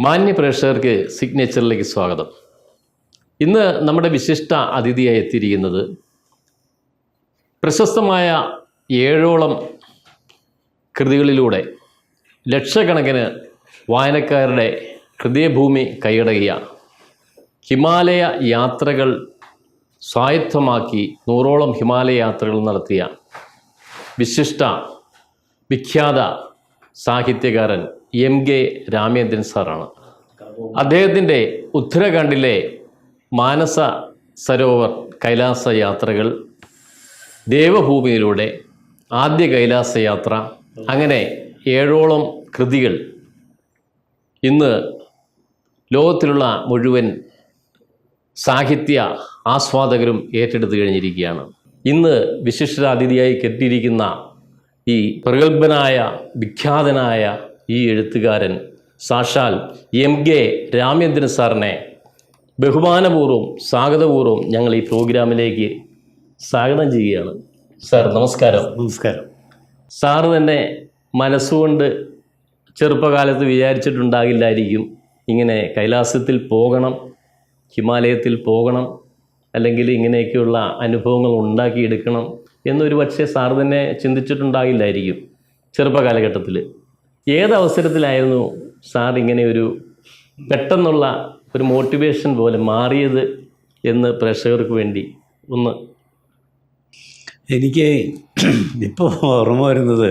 മാന്യ പ്രേക്ഷകർക്ക് സിഗ്നേച്ചറിലേക്ക് സ്വാഗതം. ഇന്ന് നമ്മുടെ വിശിഷ്ട അതിഥിയായി എത്തിയിരിക്കുന്നത് പ്രശസ്തമായ ഏഴോളം കൃതികളിലൂടെ ലക്ഷക്കണക്കിന് വായനക്കാരുടെ ഹൃദയഭൂമി കൈയടകിയ ഹിമാലയ യാത്രകൾ സ്വായത്തമാക്കി നൂറോളം ഹിമാലയ യാത്രകൾ നടത്തിയ വിശിഷ്ട വിഖ്യാത സാഹിത്യകാരൻ എം കെ രാമേന്ദ്രൻ സാറാണ്. അദ്ദേഹത്തിന്റെ ഉത്തരാഖണ്ഡിലെ മാനസ സരോവർ കൈലാസ യാത്രകൾ ദേവഭൂമിയിലൂടെ ആദ്യ കൈലാസ യാത്ര അങ്ങനെ ഏഴോളം കൃതികൾ ഇന്ന് ലോകത്തിലുള്ള മുഴുവൻ സാഹിത്യ ആസ്വാദകരും ഏറ്റെടുത്തു കഴിഞ്ഞിരിക്കുകയാണ്. ഇന്ന് വിശിഷ്ട കെട്ടിയിരിക്കുന്ന ഈ പ്രഗത്ഭനായ വിഖ്യാതനായ ഈ എഴുത്തുകാരൻ സാക്ഷാൽ എം കെ രാമേന്ദ്രൻ സാറിനെ ബഹുമാനപൂർവം സ്വാഗതപൂർവം ഞങ്ങൾ ഈ പ്രോഗ്രാമിലേക്ക് സ്വാഗതം ചെയ്യുകയാണ്. സാർ നമസ്കാരം. നമസ്കാരം. സാറ് തന്നെ മനസ്സുകൊണ്ട് ചെറുപ്പകാലത്ത് വിചാരിച്ചിട്ടുണ്ടാകില്ലായിരിക്കും ഇങ്ങനെ കൈലാസത്തിൽ പോകണം ഹിമാലയത്തിൽ പോകണം അല്ലെങ്കിൽ ഇങ്ങനെയൊക്കെയുള്ള അനുഭവങ്ങൾ ഉണ്ടാക്കിയെടുക്കണം എന്നൊരു പക്ഷേ സാർ തന്നെ ചിന്തിച്ചിട്ടുണ്ടാകില്ലായിരിക്കും ചെറുപ്പകാലഘട്ടത്തിൽ ഏതവസരത്തിലായിരുന്നു സാർ ഇങ്ങനെ ഒരു പെട്ടെന്നുള്ള ഒരു മോട്ടിവേഷൻ പോലെ മാറിയത് എന്ന് പ്രേക്ഷകർക്ക് വേണ്ടി? ഒന്ന്. എനിക്ക് ഇപ്പോൾ ഓർമ്മ വരുന്നത്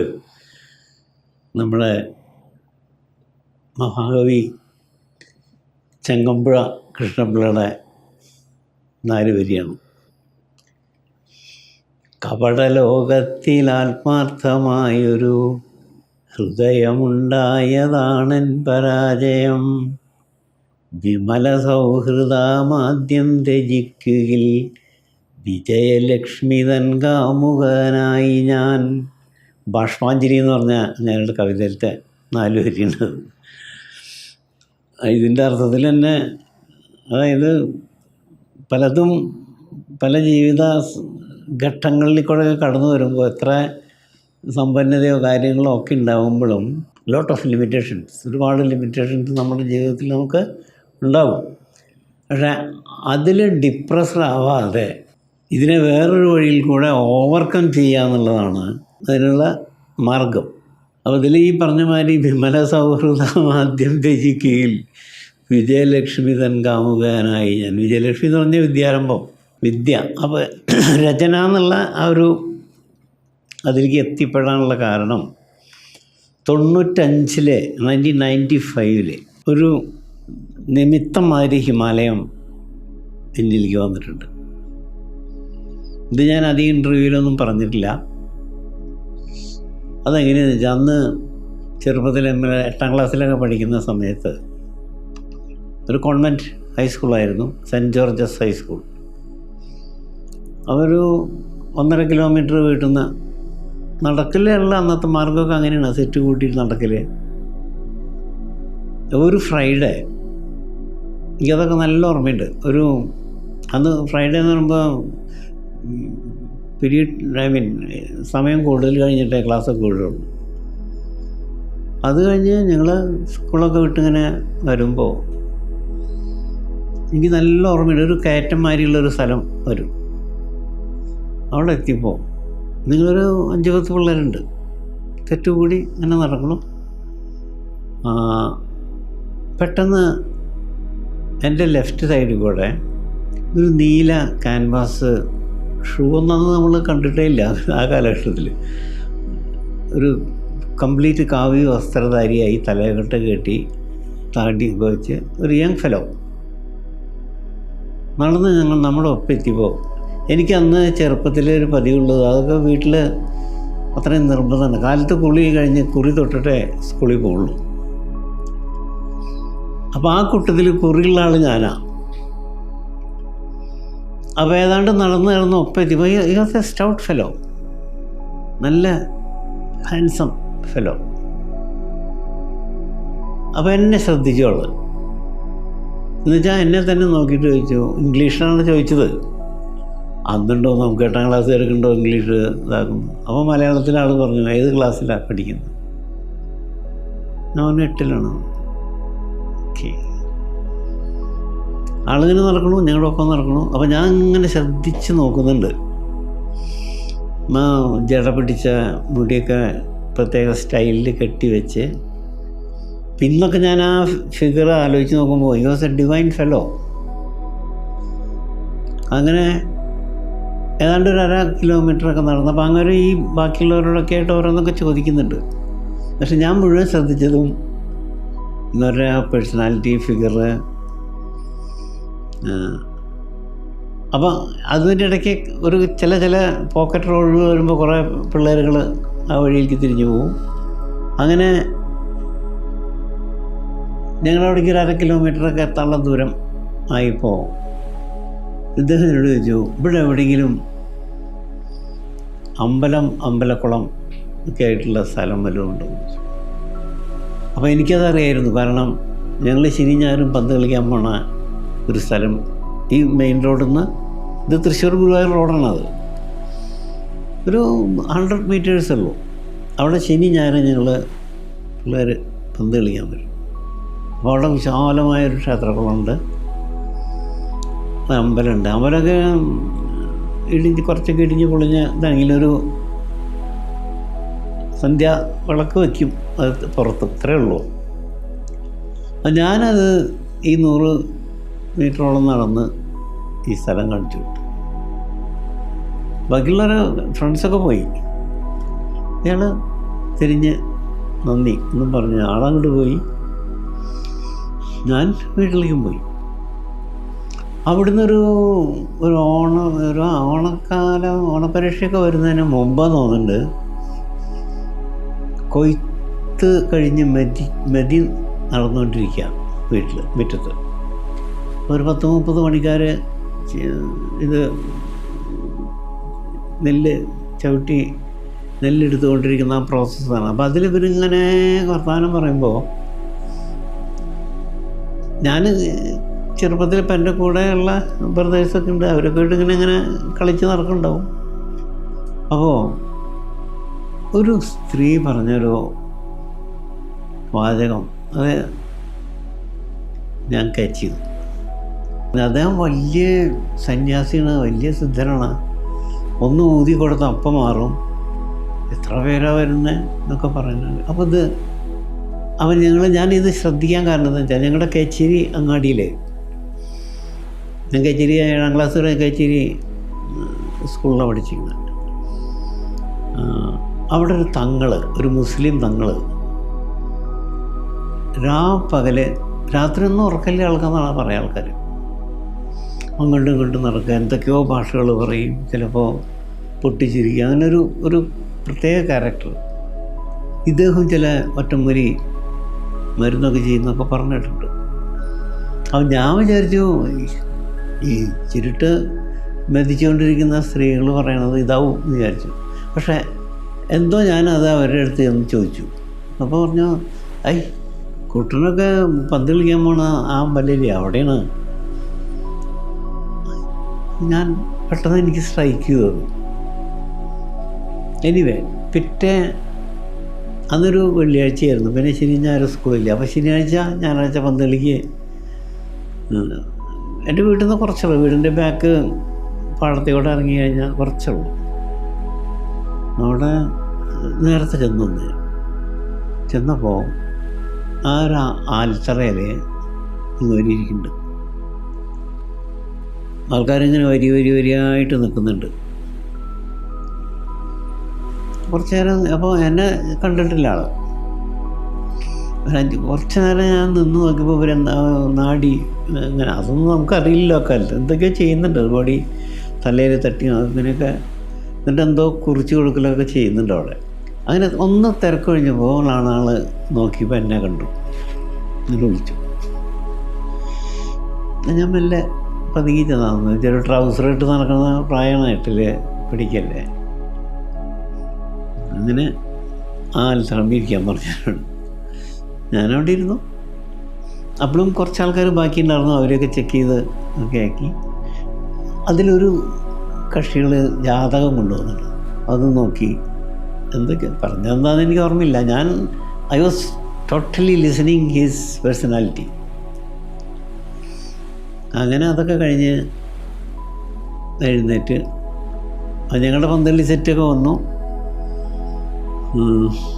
നമ്മുടെ മഹാകവി ചെങ്കമ്പുഴ കൃഷ്ണപിള്ളയുടെ നാല് വരിയാണ് കപടലോകത്തിൽ ആത്മാർത്ഥമായൊരു ഹൃദയമുണ്ടായതാണൻ പരാജയം. വിമല സൗഹൃദമാദ്യം വിജയലക്ഷ്മി തൻ കാമുകനായി ഞാൻ. ബാഷ്പാഞ്ജലി എന്ന് പറഞ്ഞ ഞാനുടെ കവിതയിലത്തെ നാല് വരിയുണ്ട്. ഇതിന്റെ അർത്ഥത്തിൽ തന്നെ അതായത് പലതും പല ജീവിത ഘട്ടങ്ങളിൽ കൂടെ കടന്നു വരുമ്പോൾ എത്ര സമ്പന്നതയോ കാര്യങ്ങളോ ഒക്കെ ഉണ്ടാകുമ്പോഴും ലോട്ട് ഓഫ് ലിമിറ്റേഷൻസ് ഒരുപാട് ലിമിറ്റേഷൻസ് നമ്മുടെ ജീവിതത്തിൽ നമുക്ക് ഉണ്ടാവും. പക്ഷേ അതിൽ ഡിപ്രസ്ഡ് ആവാതെ ഇതിനെ വേറൊരു വഴിയിൽ കൂടെ ഓവർകം ചെയ്യുക എന്നുള്ളതാണ് അതിനുള്ള മാർഗം. അപ്പോൾ ഇതിൽ ഈ പറഞ്ഞ മാതിരി വിമല സൗഹൃദം ആദ്യം ത്യജിക്കുകയിൽ വിജയലക്ഷ്മി തൻ കാമുകനായി. ഞാൻ വിജയലക്ഷ്മി എന്ന് പറഞ്ഞ വിദ്യാരംഭം വിദ്യ. അപ്പോൾ രചന എന്നുള്ള ആ ഒരു അതിലേക്ക് എത്തിപ്പെടാനുള്ള കാരണം തൊണ്ണൂറ്റഞ്ചിലെ നയന്റീൻ നയന്റി ഫൈവിൽ ഒരു നിമിത്തം മാതിരി ഹിമാലയം എന്നിലേക്ക് വന്നിട്ടുണ്ട്. ഇത് ഞാൻ അധികം ഇന്റർവ്യൂവിലൊന്നും പറഞ്ഞിട്ടില്ല. അതെങ്ങനെയാണെന്ന് വെച്ചാൽ അന്ന് ചെറുപ്പത്തിൽ എട്ടാം ക്ലാസ്സിലൊക്കെ പഠിക്കുന്ന സമയത്ത് ഒരു കോൺവെന്റ് ഹൈസ്കൂളായിരുന്നു സെന്റ് ജോർജസ് ഹൈസ്കൂൾ അതൊരു ഒന്നര കിലോമീറ്റർ വീട്ടിൽ നിന്ന് നടക്കലുള്ള അന്നത്തെ മാർഗമൊക്കെ അങ്ങനെയാണ്. സെറ്റ് കൂട്ടിയിട്ട് നടക്കൽ. ഒരു ഫ്രൈഡേ. എനിക്കതൊക്കെ നല്ല ഓർമ്മയുണ്ട്. ഒരു അന്ന് ഫ്രൈഡേ എന്ന് പറയുമ്പോൾ പീരീഡ് ഐ മീൻ സമയം കൂടുതൽ കഴിഞ്ഞിട്ടേ ക്ലാസ്സൊക്കെ കൂടുതലുള്ളൂ അത് കഴിഞ്ഞ് ഞങ്ങൾ സ്കൂളൊക്കെ വിട്ടിങ്ങനെ വരുമ്പോൾ എനിക്ക് നല്ല ഓർമ്മയുണ്ട്. ഒരു കയറ്റം മാരിയുള്ളൊരു സ്ഥലം വരും. അവിടെ എത്തിയപ്പോൾ നിങ്ങളൊരു അഞ്ച് പത്ത് പിള്ളേരുണ്ട്. തെറ്റുകൂടി അങ്ങനെ നടക്കണം. പെട്ടെന്ന് എന്റെ ലെഫ്റ്റ് സൈഡിൽ കൂടെ ഒരു നീല ക്യാൻവാസ് ഷൂ ഒന്നും നമ്മൾ കണ്ടിട്ടേ ഇല്ല ആ കാലഘട്ടത്തിൽ ഒരു കംപ്ലീറ്റ് കാവ്യ വസ്ത്രധാരിയായി തലകെട്ട് കെട്ടി താണ്ടി വെച്ച് ഒരു യങ് ഫെലോ. നടന്ന് ഞങ്ങൾ നമ്മുടെ ഒപ്പം എത്തിയപ്പോൾ എനിക്ക് അന്ന് ചെറുപ്പത്തിലെ ഒരു പതിവുള്ളത്. അതൊക്കെ വീട്ടിൽ അത്രയും നിർബന്ധമാണ്. കാലത്ത് കുളി കഴിഞ്ഞ് കുറി തൊട്ടിട്ടേ സ്കൂളിൽ പോകുള്ളൂ അപ്പോൾ ആ കൂട്ടത്തിൽ കുറിയുള്ള ആൾ ഞാനാ. അപ്പോൾ ഏതാണ്ട് നടന്നു നടന്ന് ഒപ്പം എത്തിയപ്പോൾ ഈ സ്റ്റൗട്ട് ഫെലോ നല്ല ഹാൻസം ഫെലോ അപ്പോൾ എന്നെ ശ്രദ്ധിച്ചോളൂ. എന്നുവെച്ചാൽ എന്നെ തന്നെ നോക്കിയിട്ട് ചോദിച്ചു. ഇംഗ്ലീഷിലാണ് ചോദിച്ചത്? അന്നുണ്ടോ നമുക്ക് എട്ടാം ക്ലാസ് എടുക്കണ്ടോ ഇംഗ്ലീഷ് ഇതാക്കുന്നു അപ്പോൾ മലയാളത്തിലെ പറഞ്ഞു ഏത് ക്ലാസ്സിലാണ് പഠിക്കുന്നത്? ഞാൻ എട്ടിലാണ്. ഓക്കെ ആളിങ്ങനെ നടക്കണു ഞങ്ങളുടെ ഒപ്പം നടക്കണു. അപ്പോൾ ഞാൻ ഇങ്ങനെ ശ്രദ്ധിച്ച് നോക്കുന്നുണ്ട്. ജട പിടിച്ച മുടിയൊക്കെ പ്രത്യേക സ്റ്റൈലിൽ കെട്ടി വെച്ച്. പിന്നൊക്കെ ഞാൻ ആ ഫിഗർ ആലോചിച്ച് നോക്കുമ്പോൾ യു വാസ് ഡിവൈൻ ഫെലോ അങ്ങനെ ഏതാണ്ട് ഒരു അര കിലോമീറ്ററൊക്കെ നടന്നപ്പോൾ അങ്ങനെ ഈ ബാക്കിയുള്ളവരോടൊക്കെ ആയിട്ട് ഓരോന്നൊക്കെ ചോദിക്കുന്നുണ്ട്. പക്ഷെ ഞാൻ മുഴുവൻ ശ്രദ്ധിച്ചതും എന്നൊരു പേഴ്സണാലിറ്റി ഫിഗർ അപ്പം അതിന്റെ ഇടയ്ക്ക് ഒരു ചില ചില പോക്കറ്റ് റോഡ് വരുമ്പോൾ കുറേ പിള്ളേരുകൾ ആ വഴിയിലേക്ക് തിരിഞ്ഞു പോകും അങ്ങനെ ഞങ്ങളവിടേക്ക് ഒരു അര കിലോമീറ്ററൊക്കെ എത്താനുള്ള ദൂരം ആയിപ്പോൾ ഇദ്ദേഹം എന്നോട് ചോദിച്ചു ഇവിടെ എവിടെയെങ്കിലും അമ്പലം അമ്പലക്കുളം ഒക്കെ ആയിട്ടുള്ള സ്ഥലം വല്ലതും ഉണ്ടോ. അപ്പോൾ എനിക്കത് അറിയായിരുന്നു കാരണം ഞങ്ങൾ ശനി ഞാനും പന്ത് കളിക്കാൻ പോണ ഒരു സ്ഥലം. ഈ മെയിൻ റോഡിൽ നിന്ന് ഇത് തൃശ്ശൂർ ഗുരുവായൂർ റോഡാണത് ഒരു ഹൺഡ്രഡ് മീറ്റേഴ്സ് ഉള്ളൂ. അവിടെ ശനി ഞായറും ഞങ്ങൾ പിള്ളേർ പന്ത് കളിക്കാൻ വരും. അപ്പോൾ അവിടെ വിശാലമായൊരു ക്ഷേത്രക്കുളമുണ്ട് അമ്പലമുണ്ട്. അമ്പലമൊക്കെ ഇടിഞ്ഞ് കുറച്ചൊക്കെ ഇടിഞ്ഞ് പൊളിഞ്ഞ ഇതാണെങ്കിലൊരു സന്ധ്യ വിളക്ക് വയ്ക്കും. അത് പുറത്ത്. ഇത്രയേ ഉള്ളൂ. അപ്പം ഞാനത് ഈ നൂറ് മീറ്ററോളം നടന്ന് ഈ സ്ഥലം കാണിച്ചു വിട്ടു. ബാക്കിയുള്ളവർ ഫ്രണ്ട്സൊക്കെ പോയി. ഇയാൾ തിരിഞ്ഞ് നന്ദി എന്നും പറഞ്ഞ് ആളങ്ങോട്ട് പോയി. ഞാൻ വീട്ടിലേക്കും പോയി. അവിടുന്ന് ഒരു ഒരു ഓണ ഒരു ഓണക്കാലം ഓണപരീക്ഷയൊക്കെ വരുന്നതിന് മുമ്പ് തോന്നുന്നുണ്ട്. കൊയ്ത്ത് കഴിഞ്ഞ് മെതി മെതി നടന്നുകൊണ്ടിരിക്കുക വീട്ടിൽ മുറ്റത്ത്. ഒരു പത്ത് മുപ്പത് പണിക്കാർ ഇത് നെല്ല് ചവിട്ടി നെല്ലെടുത്തുകൊണ്ടിരിക്കുന്ന ആ പ്രോസസ്സാണ്. അപ്പോൾ അതിൽ ഇവരിങ്ങനെ വർത്തമാനം പറയുമ്പോൾ ഞാൻ ചെറുപ്പത്തിൽ ഇപ്പം എന്റെ കൂടെയുള്ള ബ്രദേഴ്സൊക്കെ ഉണ്ട്. അവരൊക്കെ ഇങ്ങനെ ഇങ്ങനെ കളിച്ച് നടക്കുന്നുണ്ടാവും. അപ്പോൾ ഒരു സ്ത്രീ പറഞ്ഞൊരു വാചകം അത് ഞാൻ catch ചെയ്തു. അദ്ദേഹം വലിയ സന്യാസിയാണ് വലിയ സിദ്ധനാണ്. ഒന്ന് ഊതി കൊടുത്ത അപ്പം മാറും. എത്ര പേരാ വരുന്നത് എന്നൊക്കെ പറയുന്നുണ്ട് അപ്പോൾ ഇത് അവൻ ഞങ്ങൾ ഞാനിത് ശ്രദ്ധിക്കാൻ കാരണം എന്താ വെച്ചാൽ ഞങ്ങളുടെ കേച്ചേരി അങ്ങാടിയിലെ ഞാൻ കച്ചേരി ഏഴാം ക്ലാസ് വരെ കച്ചേരി സ്കൂളിലാണ് പഠിച്ചിരുന്നത്. അവിടെ ഒരു തങ്ങൾ ഒരു മുസ്ലിം തങ്ങൾ രാ പകൽ രാത്രി ഒന്നും ഉറക്കല്ലേ ആൾക്കാന്നാണ് പറയുക ആൾക്കാർ അങ്ങോട്ടും ഇങ്ങോട്ടും നടക്കുക എന്തൊക്കെയോ ഭാഷകൾ പറയും ചിലപ്പോൾ പൊട്ടിച്ചിരിക്കുക അങ്ങനൊരു ഒരു പ്രത്യേക ക്യാരക്ടർ ഇദ്ദേഹം ചില ഒറ്റമുരി മരുന്നൊക്കെ ചെയ്യുന്നൊക്കെ പറഞ്ഞിട്ടുണ്ട്. അപ്പം ഞാൻ വിചാരിച്ചു ഈ- ചിരിട്ട് മെതിച്ചുകൊണ്ടിരിക്കുന്ന സ്ത്രീകൾ പറയണത് ഇതാവും എന്ന് വിചാരിച്ചു. പക്ഷേ എന്തോ ഞാനത് അവരുടെ അടുത്ത് ചെന്ന് ചോദിച്ചു. അപ്പോൾ പറഞ്ഞു ഐ കുട്ടനൊക്കെ പന്ത് കളിക്കാൻ പോണ ആ വലിയ അവിടെയാണ്? ഞാൻ പെട്ടെന്ന് എനിക്ക് സ്ട്രൈക്ക് ചെയ്തു എനിവേ പിറ്റേ അന്നൊരു വെള്ളിയാഴ്ചയായിരുന്നു. പിന്നെ ശനി ഞായർ സ്കൂളില്ല അപ്പോൾ ശനിയാഴ്ച ഞായറാഴ്ച പന്ത് കളിക്ക് ഉം. എന്റെ വീട്ടിൽ നിന്ന് കുറച്ചുള്ളൂ. വീടിന്റെ ബാക്ക് പാടത്തോടെ ഇറങ്ങി കഴിഞ്ഞാൽ കുറച്ചുള്ളൂ. അവിടെ നേരത്തെ ചെന്നു ചെന്നപ്പോൾ ആ ഒരു ആൽത്തറയിൽ വരിയിരിക്കുന്നുണ്ട്. ആൾക്കാരിങ്ങനെ വരി വരി വരിയായിട്ട് നിൽക്കുന്നുണ്ട്. കുറച്ച് നേരം അപ്പോൾ എന്നെ കണ്ടിട്ടില്ല ആൾ ഒരു അഞ്ച് കുറച്ച് നേരം ഞാൻ നിന്ന് നോക്കിയപ്പോൾ ഇവരെന്താ നാടി? അങ്ങനെ അതൊന്നും നമുക്കറിയില്ല അക്കാലത്ത് എന്തൊക്കെയോ ചെയ്യുന്നുണ്ട്. ഒരുപാടി തലയിൽ തട്ടി അങ്ങനെയൊക്കെ എന്നിട്ട് എന്തോ കുറിച്ച് കൊടുക്കലൊക്കെ ചെയ്യുന്നുണ്ട് അവിടെ. അങ്ങനെ ഒന്ന് തിരക്കൊഴിഞ്ഞപ്പോൾ ആണ് ആൾ നോക്കിയപ്പോൾ എന്നെ കണ്ടു. എന്നിട്ട് വിളിച്ചു. ഞാൻ മെല്ലെ പതുങ്ങി ചെറിയ ട്രൗസർ ഇട്ട് നടക്കുന്ന പ്രായമാണ് പിടിക്കല്ലേ. അങ്ങനെ ആ അൽത്തറമ്പിരിക്കാൻ പറഞ്ഞാണ് ഞാനവിടെ ഇരുന്നു അപ്പോഴും കുറച്ച് ആൾക്കാർ ബാക്കി ഉണ്ടായിരുന്നു അവരെയൊക്കെ ചെക്ക് ചെയ്ത് ഒക്കെ ആക്കി. അതിലൊരു കക്ഷികൾ ജാതകം കൊണ്ടുവന്നിട്ട്. അത് നോക്കി. എന്തൊക്കെ? പറഞ്ഞെന്താന്ന് എനിക്ക് ഓർമ്മയില്ല. ഞാൻ I was totally listening his personality അങ്ങനെ അതൊക്കെ കഴിഞ്ഞ് എഴുന്നേറ്റ്. ഞങ്ങളുടെ പന്തളി സെറ്റൊക്കെ വന്നു.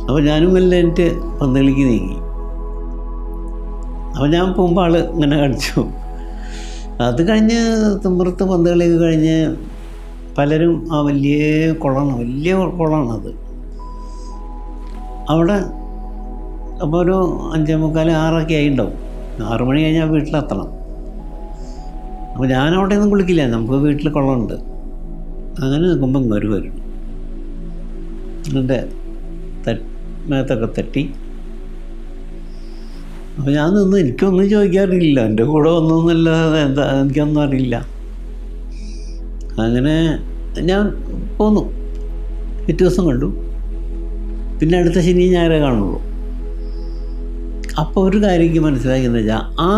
അപ്പോൾ ഞാനും എല്ലാം എനിക്ക് പന്തളിക്ക് നീങ്ങി. അപ്പോൾ ഞാൻ പോകുമ്പോൾ ആൾ ഇങ്ങനെ കാണിച്ചു. അത് കഴിഞ്ഞ് തുമ്പുറത്ത് പന്തളിയൊക്കെ കഴിഞ്ഞ് പലരും ആ വലിയ കുളമാണ് വലിയ കുളമാണത്. അവിടെ അപ്പോൾ ഒരു അഞ്ചേ മുക്കാൽ ആറൊക്കെ ആയി ഉണ്ടാവും ആറ് മണി കഴിഞ്ഞാൽ വീട്ടിലെത്തണം. അപ്പോൾ ഞാൻ അവിടെ ഒന്നും കുളിക്കില്ല. നമുക്ക് വീട്ടിൽ കുളമുണ്ട്. അങ്ങനെ നിൽക്കുമ്പോൾ ഇങ്ങോട്ട് വരും. എന്റെ മേത്തൊക്കെ തട്ടി അപ്പോൾ ഞാൻ നിന്ന് എനിക്കൊന്നും ചോദിക്കാറില്ല. എന്റെ കൂടെ ഒന്നൊന്നുമല്ലാതെ എന്താ എനിക്കൊന്നും അറിയില്ല. അങ്ങനെ ഞാൻ പോന്നു. പിറ്റേ ദിവസം കണ്ടു. പിന്നെ അടുത്ത ശനി ഞായറേ കാണുള്ളൂ. അപ്പോൾ ഒരു കാര്യം എനിക്ക് മനസ്സിലാക്കിയെന്ന് വെച്ചാൽ ആ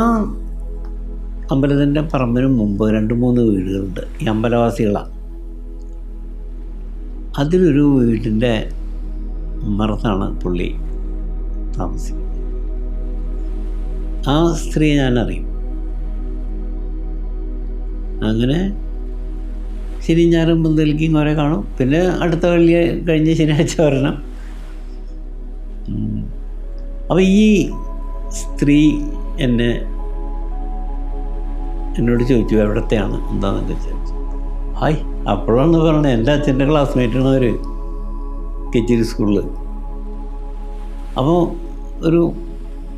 അമ്പലത്തിന്റെ പറമ്പിന് മുമ്പ് രണ്ട് മൂന്ന് വീടുകളുണ്ട്. ഈ അമ്പലവാസികളാണ് അതിലൊരു വീടിന്റെ മറത്താണ് പുള്ളി താമസിക്കുന്നത്. ആ സ്ത്രീയെ അറിയും അങ്ങനെ ശനി ഞായറും മുന്തലിക്കും കുറേ കാണും. പിന്നെ അടുത്ത വെള്ളി കഴിഞ്ഞ് ശനിയാഴ്ച വരണം. അപ്പോൾ ഈ സ്ത്രീ എന്നെ എന്നോട് ചോദിച്ചു എവിടത്തെയാണ്? എന്താണെന്നൊക്കെ ചോദിച്ചു. ഹായ് അപ്പോഴാണ് പറഞ്ഞത്. എന്റെ അച്ഛന്റെ ക്ലാസ്മേറ്റാണ് അവർ കെച്ചേരി സ്കൂളിൽ അപ്പോൾ ഒരു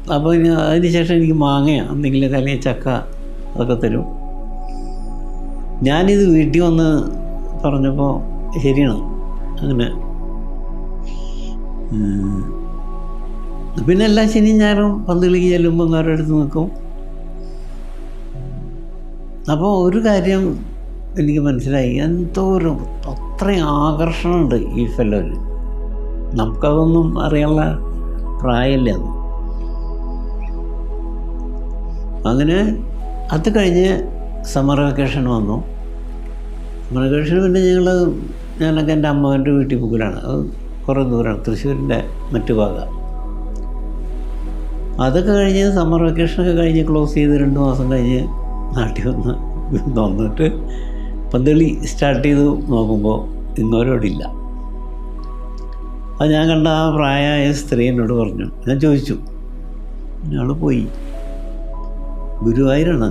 അപ്പോൾ ഇനി അതിന് ശേഷം എനിക്ക് മാങ്ങയോ എന്തെങ്കിലും അല്ലെങ്കിൽ ചക്ക അതൊക്കെ തരും. ഞാനിത് വീട്ടിൽ വന്ന് പറഞ്ഞപ്പോൾ ശരിയാണ്. അങ്ങനെ. പിന്നെ എല്ലാ ശനിയും ഞായറും പന്തളിക്ക് ചെല്ലുമ്പോൾ അവരുടെ അടുത്ത് നിൽക്കും. അപ്പോൾ ഒരു കാര്യം എനിക്ക് മനസ്സിലായി. എന്തോ ഒരു അത്രയും ആകർഷണമുണ്ട് ഈ ഫെല്ലോന്. നമുക്കതൊന്നും അറിയാനുള്ള പ്രായമില്ല അത്. അങ്ങനെ അത് കഴിഞ്ഞ് സമ്മർ വെക്കേഷൻ വന്നു. സമ്മർ വെക്കേഷൻ പിന്നെ ഞങ്ങൾ ഞാനൊക്കെ എന്റെ അമ്മാവന്റെ വീട്ടിൽ പോകലാണ് അത് കുറേ ദൂരമാണ് തൃശ്ശൂരിന്റെ മറ്റു ഭാഗം. അതൊക്കെ കഴിഞ്ഞ് സമ്മർ വെക്കേഷനൊക്കെ കഴിഞ്ഞ് ക്ലോസ് ചെയ്ത് രണ്ട് മാസം കഴിഞ്ഞ് നാട്ടിൽ വന്ന് വന്നിട്ട് പന്തളി സ്റ്റാർട്ട് ചെയ്ത് നോക്കുമ്പോൾ ഇന്നോരോടില്ല അത് ഞാൻ കണ്ട ആ പ്രായമായ സ്ത്രീ എന്നോട് പറഞ്ഞു. ഞാൻ ചോദിച്ചു. അയാൾ പോയി. ഗുരുവായൂരാണ്.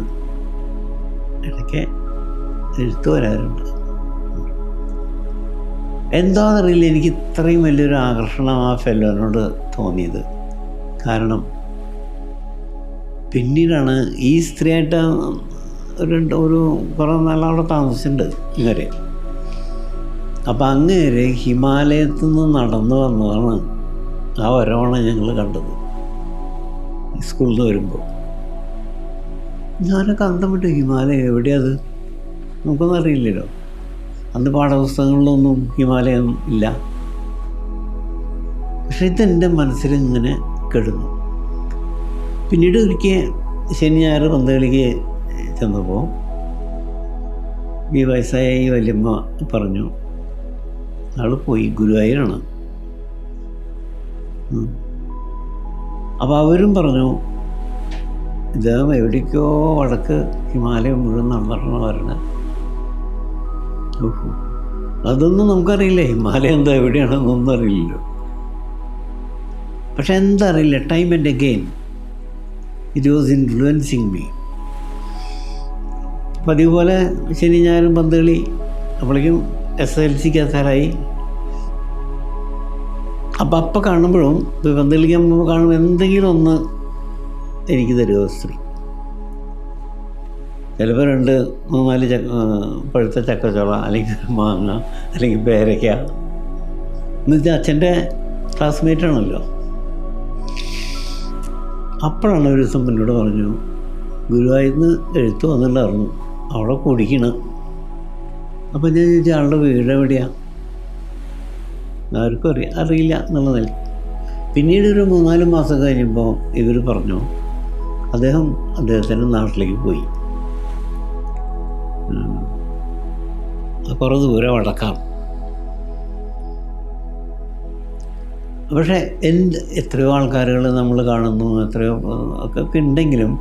ഇടയ്ക്ക് എഴുത്ത് എന്താണെന്നറിയില്ല എനിക്ക് ഇത്രയും വലിയൊരു ആകർഷണം ആ ഫെല്ലോനോട് തോന്നിയത്. കാരണം പിന്നീടാണ് ഈ സ്ത്രീയായിട്ട് ഒരു ഒരു കുറേ നാളവിടെ താമസിച്ചിട്ടുണ്ട് ഇവരെ. അപ്പം അങ്ങേര് ഹിമാലയത്തു നിന്ന് നടന്നു വന്നതാണ് ആ ഒരവണ ഞങ്ങൾ കണ്ടത്. സ്കൂളിൽ നിന്ന് വരുമ്പോൾ ഞാനൊക്കെ അന്തം വിട്ടു ഹിമാലയം എവിടെയത്? നമുക്കൊന്നും അറിയില്ലല്ലോ അന്ന് പാഠപുസ്തകങ്ങളിലൊന്നും ഹിമാലയം ഇല്ല. പക്ഷെ ഇതെന്റെ മനസ്സിൽ ഇങ്ങനെ കിടന്നു. പിന്നീട് ഒരിക്കൽ ശനി ഞായർ പന്തകളിക്ക് ചെന്നപ്പോൾ ഈ വയസ്സായ ഈ വല്യമ്മ പറഞ്ഞു ആൾ പോയി ഗുരുവായൂരാണ്. അപ്പോൾ അവരും പറഞ്ഞു ഇദ്ദേഹം എവിടേക്കോ വടക്ക് ഹിമാലയം മുഴുവൻ നടന്നിട്ടാണ് വരണത് അതൊന്നും നമുക്കറിയില്ല? ഹിമാലയം എന്താ എവിടെയാണെന്നൊന്നും അറിയില്ലല്ലോ. പക്ഷെ എന്താ അറിയില്ല time and again it was influencing me പതിവ് പോലെ ശനി ഞായറും പന്തളി അപ്പോഴേക്കും എസ് എൽ സിക്ക് എത്താറായി അപ്പം അപ്പം കാണുമ്പോഴും പോകുമ്പോൾ കാണുമ്പോൾ എന്തെങ്കിലും ഒന്ന് എനിക്ക് തരുമോ സ്ത്രീ. ചിലപ്പോൾ രണ്ട് മൂന്നാൽ ചക്ക പഴുത്ത ചക്കച്ചോള അല്ലെങ്കിൽ മാങ്ങ അല്ലെങ്കിൽ പേരയ്ക്ക. എന്നുവെച്ചാൽ അച്ഛന്റെ ക്ലാസ്മേറ്റ് ആണല്ലോ. അപ്പോഴാണ് ഒരു ദിവസം എന്നോട് പറഞ്ഞു ഗുരുവായൂരിന്ന് എഴുത്ത് വന്നിട്ടുണ്ടായിരുന്നു അവിടെ കുടിക്കണം. അപ്പം ഞാൻ ചോദിച്ചു ആളുടെ വീട് എവിടെയാണ് ആർക്കും അറിയാം അറിയില്ല എന്നുള്ള നില പിന്നീട് ഒരു മൂന്നാൽ മാസം കഴിയുമ്പോൾ ഇവർ പറഞ്ഞു അദ്ദേഹം അദ്ദേഹത്തിന്റെ നാട്ടിലേക്ക് പോയി. കുറേ ദൂരം അടക്കാം പക്ഷേ എന്ത് എത്രയോ ആൾക്കാരുകൾ നമ്മൾ കാണുന്നു എത്രയോ ഒക്കെ ഉണ്ടെങ്കിലും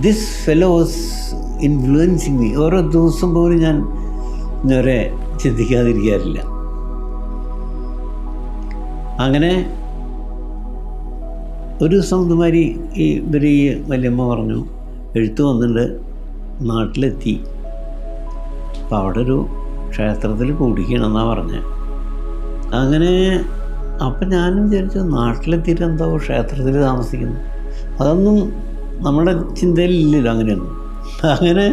ദിസ് ഫെലോസ് ഇൻഫ്ലുവൻസിങ് മീ ഓരോ ദിവസം പോലും ഞാൻ ഇന്നുവരെ ചിന്തിക്കാതിരിക്കാറില്ല. അങ്ങനെ ഒരു ദിവസം ഇതുമാതിരി ഈ ഇവർ ഈ വല്യമ്മ പറഞ്ഞു എഴുത്ത് വന്നിട്ട് നാട്ടിലെത്തി. അപ്പോൾ അവിടെ ഒരു ക്ഷേത്രത്തിൽ കൂടിക്കണമെന്നാണ് പറഞ്ഞത് അങ്ങനെ അപ്പം ഞാനും വിചാരിച്ചു നാട്ടിലെത്തിയിട്ട് എന്തോ ക്ഷേത്രത്തിൽ താമസിക്കുന്നു. അതൊന്നും നമ്മുടെ ചിന്തയിലില്ലല്ലോ അങ്ങനെയൊന്നും. അങ്ങനെ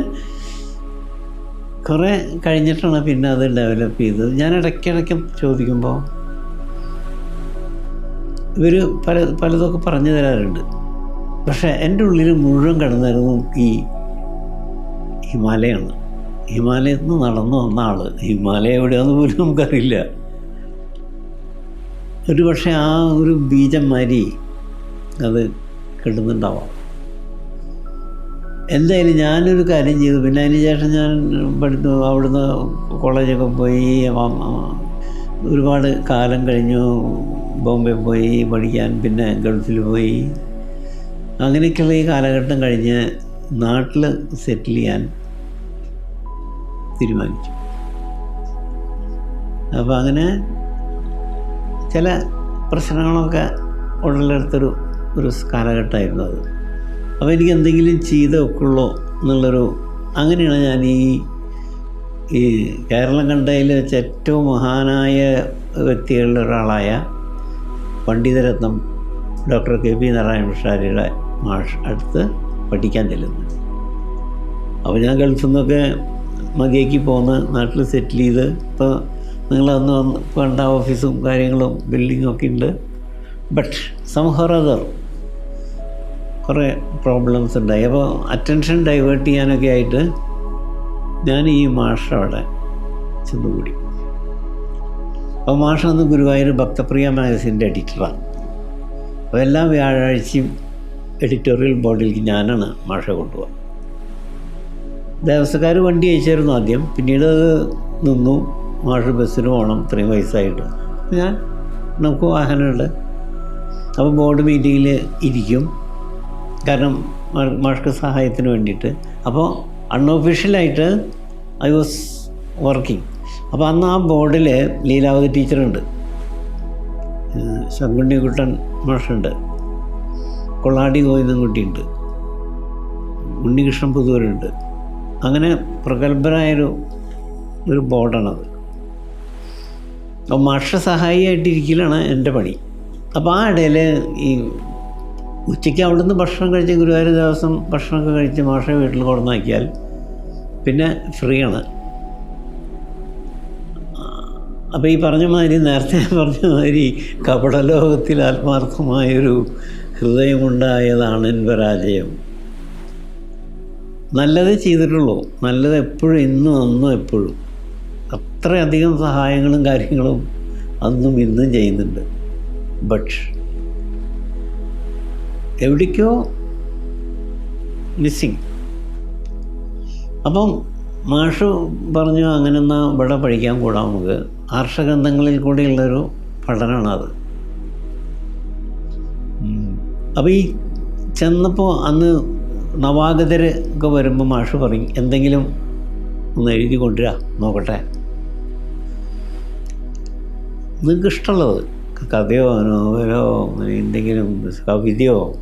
കുറേ കഴിഞ്ഞിട്ടാണ് പിന്നെ അത് ഡെവലപ്പ് ചെയ്തത്. ഞാൻ ഇടയ്ക്കിടയ്ക്ക് ചോദിക്കുമ്പോൾ ഇവർ പല പലതൊക്കെ പറഞ്ഞു തരാറുണ്ട്. പക്ഷേ എന്റെ ഉള്ളിൽ മുഴുവൻ കിടന്നിരുന്നു ഈ ഹിമാലയാണ്. ഹിമാലയത്തിൽ നിന്ന് നടന്നു വന്ന ആൾ ഹിമാലയ എവിടെയാണെന്ന് പോലും നമുക്കറിയില്ല. ഒരു പക്ഷേ ആ ഒരു ബീജം മാരി അത് കിട്ടുന്നുണ്ടാവാം എന്തായാലും ഞാനൊരു കാര്യം ചെയ്തു. പിന്നെ അതിന് ശേഷം ഞാൻ പഠിത്തു അവിടുന്ന് കോളേജൊക്കെ പോയി ഒരുപാട് കാലം കഴിഞ്ഞു. ബോംബെ പോയി പഠിക്കാൻ പിന്നെ ഗൾഫിൽ പോയി. അങ്ങനെയൊക്കെയുള്ള ഈ കാലഘട്ടം കഴിഞ്ഞ് നാട്ടിൽ സെറ്റിൽ ചെയ്യാൻ തീരുമാനിച്ചു. അപ്പോൾ അങ്ങനെ ചില പ്രശ്നങ്ങളൊക്കെ ഉടലെടുത്തൊരു ഒരു കാലഘട്ടമായിരുന്നു അത്. അപ്പോൾ എനിക്ക് എന്തെങ്കിലും ചെയ്തേ ഒക്കുള്ളൂ എന്നുള്ളൊരു അങ്ങനെയാണ് ഞാൻ ഈ ഈ കേരളം കണ്ടതിൽ വെച്ച് ഏറ്റവും മഹാനായ വ്യക്തികളിൽ ഒരാളായ പണ്ഡിതരത്നം ഡോക്ടർ കെ പി നാരായണ മിഷാരിയുടെ മാഷ് അടുത്ത് പഠിക്കാൻ ചെല്ലുന്നു. അപ്പോൾ ഞാൻ ഗൾഫിൽ നിന്നൊക്കെ മതിയാക്കി പോന്ന് നാട്ടിൽ സെറ്റിൽ ചെയ്ത് ഇപ്പോൾ നിങ്ങളന്ന് വന്ന് വേണ്ട ഓഫീസും കാര്യങ്ങളും ബിൽഡിങ്ങും ഒക്കെ ഉണ്ട്. ബട്ട് സംഹർ അതർ കുറേ പ്രോബ്ലംസ് ഉണ്ടായി. അപ്പോൾ അറ്റൻഷൻ ഡൈവേർട്ട് ചെയ്യാനൊക്കെ ആയിട്ട് ഞാൻ ഈ മാഷ അവിടെ ചെന്നുകൂടി. അപ്പോൾ മാഷ അന്ന് ഗുരുവായൂർ ഭക്തപ്രിയ മാഗസിന്റെ എഡിറ്ററാണ്. അപ്പോൾ എല്ലാ വ്യാഴാഴ്ചയും എഡിറ്റോറിയൽ ബോർഡിലേക്ക് ഞാനാണ് മാഷ കൊണ്ടുപോകുക. ദേവസ്വക്കാർ വണ്ടി അയച്ചായിരുന്നു ആദ്യം. പിന്നീട് അത് നിന്നു. മാഷ് ബസ്സിന് പോകണം. ഇത്രയും വയസ്സായിട്ട്. ഞാൻ നമുക്ക് വാഹനമുണ്ട്. അപ്പോൾ ബോർഡ് മീറ്റിങ്ങിൽ ഇരിക്കും. കാരണം മാഷ്ക്ക് സഹായത്തിന് വേണ്ടിയിട്ട്. അപ്പോൾ അൺഒഫീഷ്യലായിട്ട് ഐ വാസ് വർക്കിംഗ്. അപ്പോൾ അന്ന് ആ ബോർഡിൽ ലീലാവതി ടീച്ചറുണ്ട്. ശങ്കുണ്ണി ശങ്കുണ്ണിക്കുട്ടൻ മാഷുണ്ട്. കൊള്ളാടി ഗോവിന്ദൻകുട്ടിയുണ്ട്. ഉണ്ണികൃഷ്ണൻ പുതൂരുണ്ട് അങ്ങനെ പ്രഗത്ഭരായൊരു ഒരു ബോർഡാണത്. അപ്പോൾ മാഷ സഹായിയായിട്ടിരിക്കലാണ് എന്റെ പണി. അപ്പോൾ ആ ഇടയിൽ ഈ ഉച്ചയ്ക്ക് അവിടുന്ന് ഭക്ഷണം കഴിച്ച് ഗുരുവായൂർ ദിവസം ഭക്ഷണമൊക്കെ കഴിച്ച് മാഷ വീട്ടിൽ കൊണ്ടുവന്നാക്കിയാൽ പിന്നെ ഫ്രീ ആണ് അപ്പോൾ ഈ പറഞ്ഞ മാതിരി നേരത്തെ പറഞ്ഞ മാതിരി കപടലോകത്തിൽ ആത്മാർത്ഥമായൊരു ഹൃദയമുണ്ടായതാണ് പരാജയം നല്ലതേ ചെയ്തിട്ടുള്ളൂ. നല്ലത് എപ്പോഴും ഇന്നും അന്നും എപ്പോഴും. അത്രയധികം സഹായങ്ങളും കാര്യങ്ങളും അന്നും ഇന്നും ചെയ്യുന്നുണ്ട്. ബട്ട് എവിടേക്കോ മിസ്സിങ് അപ്പം മാഷ് പറഞ്ഞു അങ്ങനെ ഇവിടെ പഠിക്കാൻ കൂടാം നമുക്ക്. ആർഷഗ്രന്ഥങ്ങളിൽ കൂടിയുള്ളൊരു പഠനമാണത്. അപ്പോൾ ഈ ചെന്നപ്പോൾ അന്ന് നവാഗതർ ഒക്കെ വരുമ്പോൾ മാഷ് പറയും എന്തെങ്കിലും ഒന്ന് എഴുതി കൊണ്ടുവരാ നോക്കട്ടെ. നിങ്ങൾക്ക് ഇഷ്ടമുള്ളത്? കഥയോ നോവലോ എന്തെങ്കിലും കവിതയോ?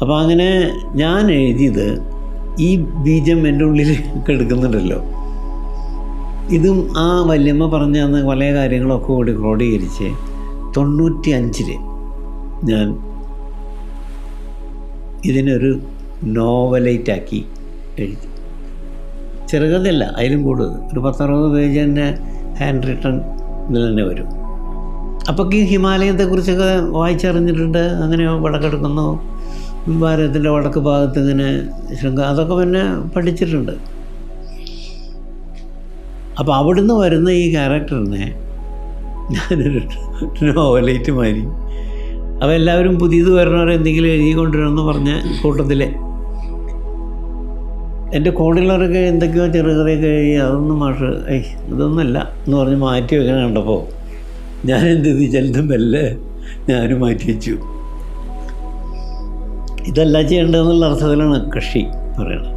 അപ്പോൾ അങ്ങനെ ഞാൻ എഴുതിയത് ഈ ബീജം എന്റെ ഉള്ളിൽ എടുക്കുന്നുണ്ടല്ലോ ഇതും ആ വല്യമ്മ പറഞ്ഞ അന്ന് പല കാര്യങ്ങളൊക്കെ കൂടി ക്രോഡീകരിച്ച് തൊണ്ണൂറ്റി അഞ്ചിൽ ഞാൻ ഇതിനൊരു നോവലൈറ്റാക്കി എഴുതി. ചെറുകഥയല്ല അതിലും കൂടുതൽ. ഒരു പത്തറുപത് പേജ് തന്നെ ഹാൻഡ് റിട്ടൺ ഇതിൽ തന്നെ വരും. അപ്പോൾ ഈ ഹിമാലയത്തെക്കുറിച്ചൊക്കെ വായിച്ചറിഞ്ഞിട്ടുണ്ട് അങ്ങനെ വടക്കെടുക്കുന്നു. ഭാരതത്തിന്റെ വടക്ക് ഭാഗത്ത് ഇങ്ങനെ ശൃംഖ അതൊക്കെ പിന്നെ പഠിച്ചിട്ടുണ്ട്. അപ്പോൾ അവിടുന്ന് വരുന്ന ഈ ക്യാരക്ടറിനെ ഞാനൊരു നോവലേറ്റ് മാരി അപ്പോൾ എല്ലാവരും പുതിയത് വരണവരെ എന്തെങ്കിലും എഴുതി കൊണ്ടുവരണമെന്ന് പറഞ്ഞ കൂട്ടത്തിൽ എന്റെ കൂടെയുള്ളവരൊക്കെ എന്തൊക്കെയോ ചെറുകഥയൊക്കെ എഴുതി അതൊന്നും മാഷ് ഏയ് ഇതൊന്നുമല്ല എന്ന് പറഞ്ഞ് മാറ്റി വെക്കണം കണ്ടപ്പോൾ ഞാൻ എന്ത് മെല്ലെ ഞാനും മാറ്റി വെച്ചു. ഇതല്ല ചെയ്യേണ്ടതെന്നുള്ള അർത്ഥത്തിലാണ് കൃഷി പറയുന്നത്.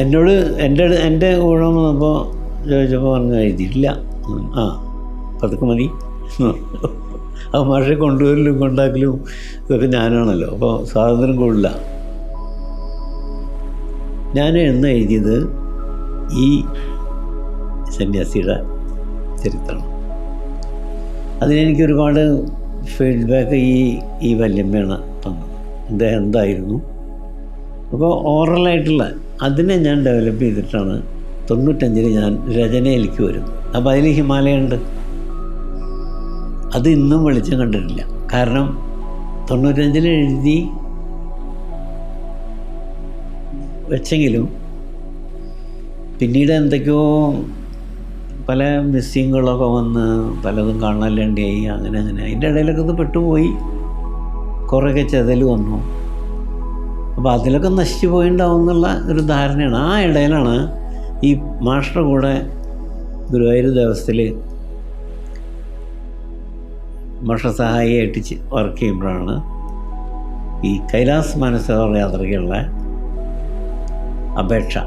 എന്നോട് എന്റെ എന്റെ കൂടെ വന്നപ്പോൾ ചോദിച്ചപ്പോൾ പറഞ്ഞു എഴുതിയിട്ടില്ല. ആ പതുക്കെ മതി. ആ മാഷെ കൊണ്ടുവരലും കൊണ്ടാക്കലും ഇതൊക്കെ ഞാനാണല്ലോ. അപ്പോൾ സ്വാതന്ത്ര്യം കൂടില്ല ഞാൻ എന്ന് എഴുതിയത് ഈ സന്യാസിയുടെ ചരിത്രമാണ് അതിനെനിക്ക് ഒരുപാട് ഫീഡ്ബാക്ക് ഈ ഈ വല്യമ്മയാണ് തന്നത്. അദ്ദേഹം എന്തായിരുന്നു? അപ്പോൾ ഓറലായിട്ടുള്ള അതിനെ ഞാൻ ഡെവലപ്പ് ചെയ്തിട്ടാണ് തൊണ്ണൂറ്റഞ്ചിൽ ഞാൻ രചനയിലേക്ക് വരുന്നത്. അപ്പോൾ അതിൽ ഹിമാലയുണ്ട് അത് ഇന്നും വെളിച്ചം കണ്ടിട്ടില്ല. കാരണം തൊണ്ണൂറ്റഞ്ചിൽ എഴുതി വെച്ചെങ്കിലും പിന്നീട് എന്തൊക്കെയോ പല മിസ്സിങ്ങുകളൊക്കെ വന്ന് പലതും കാണാനില്ലാണ്ടായി അങ്ങനെ അങ്ങനെ. അതിന്റെ ഇടയിലൊക്കെ ഒന്ന് പെട്ടുപോയി. കുറേയൊക്കെ ചെതൽ വന്നു. അപ്പോൾ അതിലൊക്കെ നശിച്ചു പോയിണ്ടാവും എന്നുള്ള ഒരു ധാരണയാണ്. ആ ഇടയിലാണ് ഈ മാഷ്ടറുടെ കൂടെ ഗുരുവായൂർ ദേവസ്ഥയിൽ മാഷ സഹായിയായിട്ട് വർക്ക് ചെയ്യുമ്പോഴാണ് ഈ കൈലാസ് മാനസരോവർ യാത്രയ്ക്കുള്ള അപേക്ഷ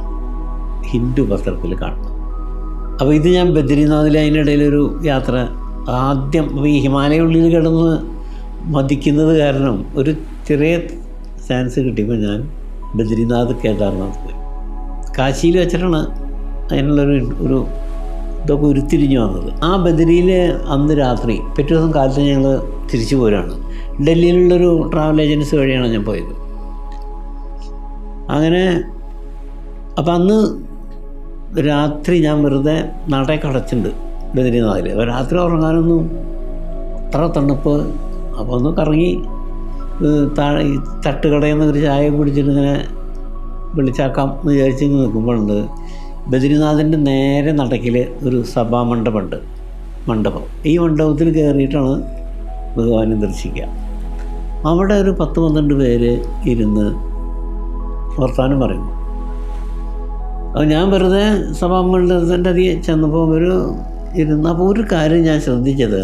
ഹിന്ദു പത്രത്തിൽ കാണുന്നത്. അപ്പോൾ ഇത് ഞാൻ ബദ്രീനാഥിൽ അതിനിടയിലൊരു യാത്ര. ആദ്യം ഈ ഹിമാലയുള്ളിൽ കിടന്ന് മതിക്കുന്നത് കാരണം ഒരു ചെറിയ ചാൻസ് കിട്ടിയപ്പോൾ ഞാൻ ബദ്രീനാഥ് കേദാർനാഥ് പോയി. കാശിയിൽ വെച്ചിട്ടാണ് അതിനുള്ളൊരു ഒരു ഇതൊക്കെ ഉരുത്തിരിഞ്ഞു വന്നത്. ആ ബദരിയിൽ അന്ന് രാത്രി പിറ്റേ ദിവസം കാലത്ത് ഞങ്ങൾ തിരിച്ചു പോരാണ്. ഡൽഹിയിലുള്ളൊരു ട്രാവൽ ഏജൻസി വഴിയാണ് ഞാൻ പോയത്. അങ്ങനെ അപ്പം അന്ന് രാത്രി ഞാൻ വെറുതെ നടയൊക്കെ അടച്ചിട്ടുണ്ട് ബദരിനാഥിൽ അപ്പോൾ രാത്രി ഉറങ്ങാനൊന്നും അത്ര തണുപ്പ്. അപ്പോൾ ഒന്ന് കറങ്ങി താഴെ ഈ തട്ടുകടയിൽ നിന്ന് ഒരു ചായ കുടിച്ചിട്ട് ഇങ്ങനെ വിളിച്ചാക്കാം എന്ന് വിചാരിച്ച് നിൽക്കുമ്പോഴുണ്ട് ബദ്രിനാഥിന്റെ നേരെ നടക്കിൽ ഒരു സഭാ മണ്ഡപമുണ്ട്. മണ്ഡപം. ഈ മണ്ഡപത്തിൽ കയറിയിട്ടാണ് ഭഗവാനെ ദർശിക്കുക. അവിടെ ഒരു പത്ത് പന്ത്രണ്ട് പേര് ഇരുന്ന് വർത്താനം പറയുന്നു. അപ്പോൾ ഞാൻ വെറുതെ സഭാമണ്ഡലത്തിന്റെ അധികം ചെന്നപ്പോൾ ഒരു ഇരുന്ന് അപ്പോൾ ഒരു കാര്യം ഞാൻ ശ്രദ്ധിച്ചത്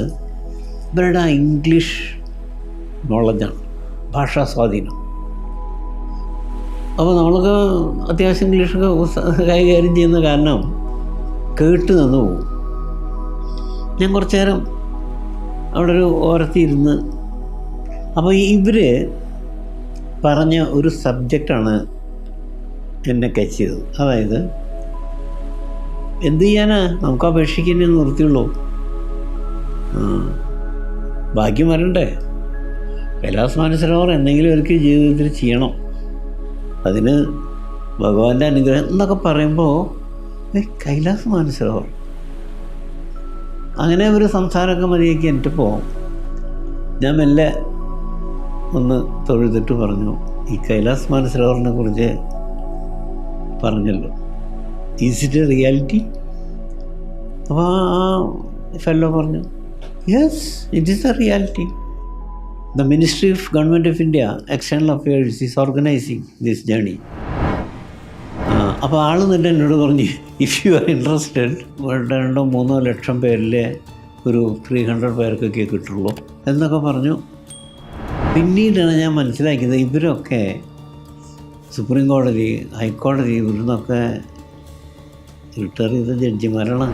ഇവരുടെ ഇംഗ്ലീഷ് നോളജാണ് ഭാഷാ സ്വാധീനം. അപ്പോൾ നമ്മൾക്ക് അത്യാവശ്യം ഇംഗ്ലീഷൊക്കെ കൈകാര്യം ചെയ്യുന്ന കാരണം കേട്ട് നിന്ന് പോകും. ഞാൻ കുറച്ച് നേരം അവിടെ ഒരു ഓരത്തിരുന്ന് അപ്പോൾ ഇവർ പറഞ്ഞ ഒരു സബ്ജക്റ്റാണ് എന്നെ കച്ച് ചെയ്തത് അതായത് എന്ത് ചെയ്യാനാ? നമുക്ക് അപേക്ഷിക്കുന്നേ നിർത്തിയുള്ളൂ. ഭാഗ്യം വരണ്ടേ? കൈലാസ് മാനസരോവർ എന്തെങ്കിലും ഒരിക്കൽ ജീവിതത്തിൽ ചെയ്യണം. അതിന് ഭഗവാന്റെ അനുഗ്രഹം എന്നൊക്കെ പറയുമ്പോൾ കൈലാസ് മാനസരോവർ. അങ്ങനെ ഒരു സംസാരമൊക്കെ മതിയാക്കി എന്നിട്ടിപ്പോൾ ഞാൻ മെല്ലെ ഒന്ന് തൊഴുതിട്ട് പറഞ്ഞു ഈ കൈലാസ് മാനസരോവറിനെ കുറിച്ച് പറഞ്ഞല്ലോ. ഈസ് ഇറ്റ് എ റിയാലിറ്റി അപ്പോൾ ആ ഫെല്ലോ പറഞ്ഞു yes it is a reality The ministry of Government of India External affairs is organizing this journey. അപ്പോൾ ആൾ തന്നെ എന്നോട് പറഞ്ഞു ഇഫ് യു ആർ ഇൻട്രസ്റ്റഡ് രണ്ടോ മൂന്നോ ലക്ഷം പേരിലെ ഒരു ത്രീ ഹൺഡ്രഡ് പേർക്കൊക്കെ കിട്ടുള്ളൂ. എന്നൊക്കെ പറഞ്ഞു. പിന്നീടാണ് ഞാൻ മനസ്സിലാക്കിയത് ഇവരൊക്കെ സുപ്രീം കോടതി ഹൈക്കോടതി ഇവിടുന്നൊക്കെ റിട്ടയർ ചെയ്ത ജഡ്ജിമാരാണ്.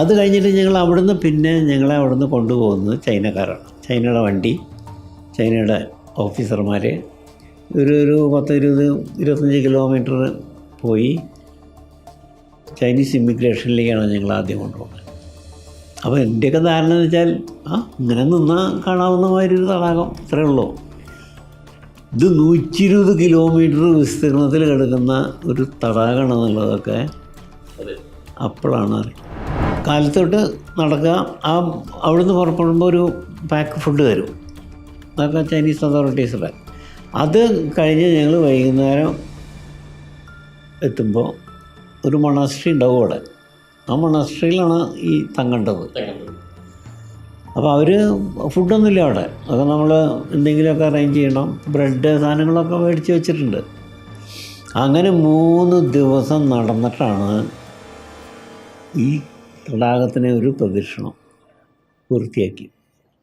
അത് കഴിഞ്ഞിട്ട് ഞങ്ങൾ അവിടുന്ന് പിന്നെ ഞങ്ങളെ അവിടുന്ന് കൊണ്ടുപോകുന്നത് ചൈനക്കാരാണ്. ചൈനയുടെ വണ്ടി ചൈനയുടെ ഓഫീസർമാർ ഒരു ഒരു പത്ത് ഇരുപത് ഇരുപത്തഞ്ച് കിലോമീറ്റർ പോയി ചൈനീസ് ഇമിഗ്രേഷനിലേക്കാണ് ഞങ്ങൾ ആദ്യം കൊണ്ടുപോകുന്നത്. അപ്പോൾ എന്റെയൊക്കെ ധാരണ എന്ന് വെച്ചാൽ ആ ഇങ്ങനെ നിന്നാൽ കാണാവുന്ന മാതിരി ഒരു തടാകം ഇത്രയേ ഉള്ളൂ. ഇത് നൂറ്റി ഇരുപത് കിലോമീറ്റർ വിസ്തീർണത്തിൽ കിടക്കുന്ന ഒരു തടാകണം എന്നുള്ളതൊക്കെ അപ്പോഴാണ് അറിയുന്നത്. കാലത്തോട്ട് നടക്കുക. ആ അവിടുന്ന് പുറപ്പെടുമ്പോൾ ഒരു പാക്ക് ഫുഡ് തരും. അതൊക്കെ ചൈനീസ് അതോറിറ്റീസിലെ അത് കഴിഞ്ഞ് ഞങ്ങൾ വൈകുന്നേരം എത്തുമ്പോൾ ഒരു മണാസ്ട്രി ഉണ്ടാവും അവിടെ. ആ മണാസ്ട്രിയിലാണ് ഈ തങ്ങേണ്ടത്. അപ്പോൾ അവർ ഫുഡൊന്നുമില്ല അവിടെ. അതൊക്കെ നമ്മൾ എന്തെങ്കിലുമൊക്കെ അറേഞ്ച് ചെയ്യണം. ബ്രെഡ് സാധനങ്ങളൊക്കെ മേടിച്ച് വെച്ചിട്ടുണ്ട്. അങ്ങനെ മൂന്ന് ദിവസം നടന്നിട്ടാണ് ഈ തടാകത്തിനെ ഒരു പ്രദക്ഷിണം പൂർത്തിയാക്കി.